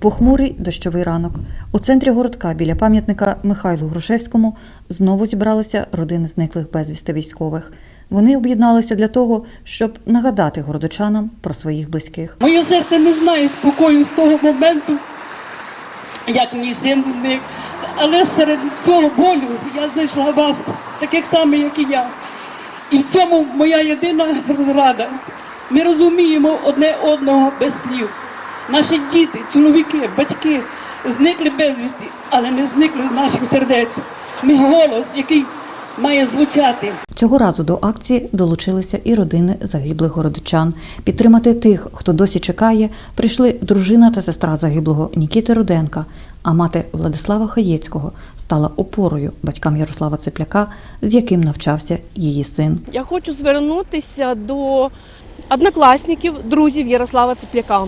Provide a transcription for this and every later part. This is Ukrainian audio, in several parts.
Похмурий дощовий ранок. У центрі городка біля пам'ятника Михайлу Грушевському знову зібралися родини зниклих безвісти військових. Вони об'єдналися для того, щоб нагадати городочанам про своїх близьких. Моє серце не знає спокою з того моменту, як мій син зник. Але серед цього болю я знайшла вас, таких самих, як і я. І в цьому моя єдина розрада. Ми розуміємо одне одного без слів. Наші діти, чоловіки, батьки зникли безвісті, але не зникли з наших сердець. Ми голос, який має звучати. Цього разу до акції долучилися і родини загиблих городичан. Підтримати тих, хто досі чекає, прийшли дружина та сестра загиблого Нікіти Руденка, а мати Владислава Хаєцького стала опорою батькам Ярослава Цепляка, з яким навчався її син. Я хочу звернутися до однокласників, друзів Ярослава Цепляка.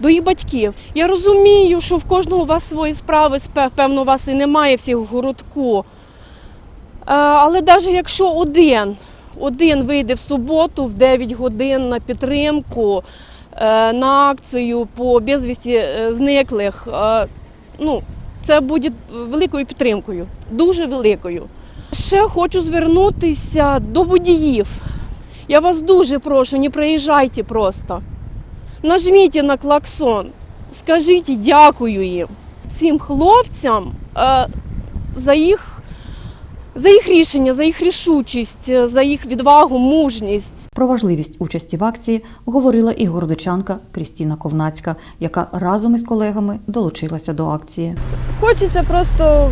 До їх батьків. Я розумію, що в кожного у вас свої справи, певно, у вас і немає всіх в городку. Е, Але навіть якщо один, один вийде в суботу в 9 годин на підтримку, е, на акцію по безвісті е, зниклих, ну, це буде великою підтримкою, дуже великою. Ще хочу звернутися до водіїв. Я вас дуже прошу, не приїжджайте просто. Нажміть на клаксон, скажіть дякую їм, цим хлопцям е, за їх, за їх рішення, за їх рішучість, е, за їх відвагу, мужність. Про важливість участі в акції говорила і городочанка Крістіна Ковнацька, яка разом із колегами долучилася до акції. Хочеться просто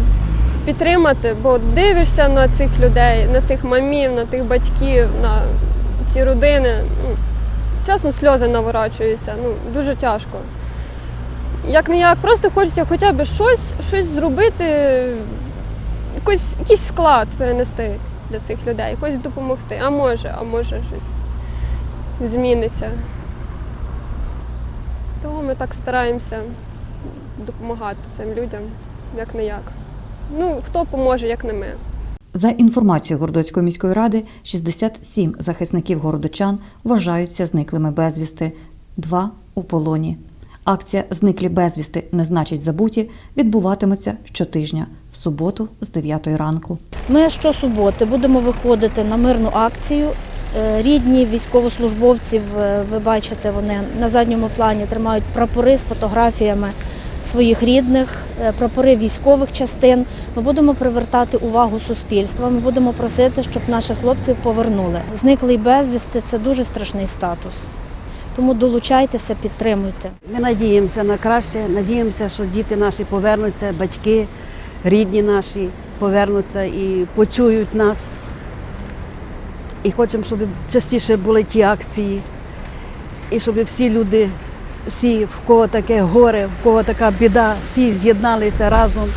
підтримати, бо дивишся на цих людей, на цих мамів, на тих батьків, на ці родини. Чесно, сльози наворачуються. Ну, дуже тяжко. Як не як, просто хочеться хоча б щось, щось зробити, якийсь, якийсь вклад перенести для цих людей, якось допомогти. А може, а може щось зміниться. Тому ми так стараємося допомагати цим людям, як не як. Ну, хто поможе, як не ми. За інформацією Гордоцької міської ради, 67 захисників городочан вважаються зниклими безвісти, два у полоні. Акція Зниклі безвісти не значить забуті відбуватиметься щотижня в суботу з 9 ранку. Ми щосуботи будемо виходити на мирну акцію. Е, Рідні військовослужбовців, е, ви бачите, вони на задньому плані тримають прапори з фотографіями своїх рідних, е, прапори військових частин. Ми будемо привертати увагу суспільства. Ми будемо просити, щоб наших хлопців повернули. Зниклий безвісти це дуже страшний статус. Тому долучайтеся, підтримуйте. Ми надіємося на краще, надіємося, що діти наші повернуться, батьки, рідні наші повернуться і почують нас. І хочемо, щоб частіше були ті акції, і щоб всі люди, всі, в кого таке горе, в кого така біда, всі з'єдналися разом